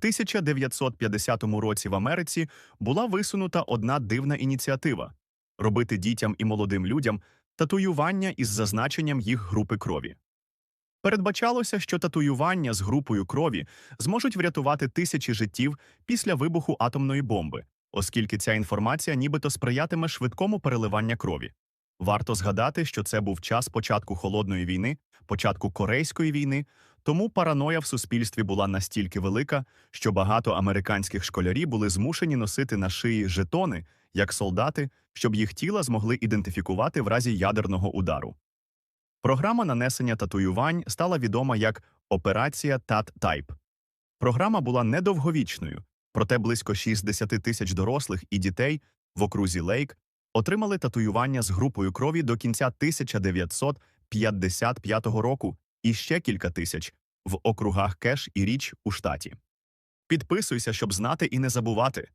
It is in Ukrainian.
1950 році в Америці була висунута одна дивна ініціатива робити дітям і молодим людям татуювання із зазначенням їх групи крові. Передбачалося, що татуювання з групою крові зможуть врятувати тисячі життів після вибуху атомної бомби, оскільки ця інформація нібито сприятиме швидкому переливання крові. Варто згадати, що це був час початку холодної війни, початку Корейської війни, тому параноя в суспільстві була настільки велика, що багато американських школярі були змушені носити на шиї жетони як солдати, щоб їх тіла змогли ідентифікувати в разі ядерного удару. Програма нанесення татуювань стала відома як Операція Тат Тайп. Програма була недовговічною, проте близько 60 тисяч дорослих і дітей в окрузі Лейк отримали татуювання з групою крові до кінця 1955 року і ще кілька тисяч в округах Кеш і Річ у штаті. Підписуйся, щоб знати і не забувати.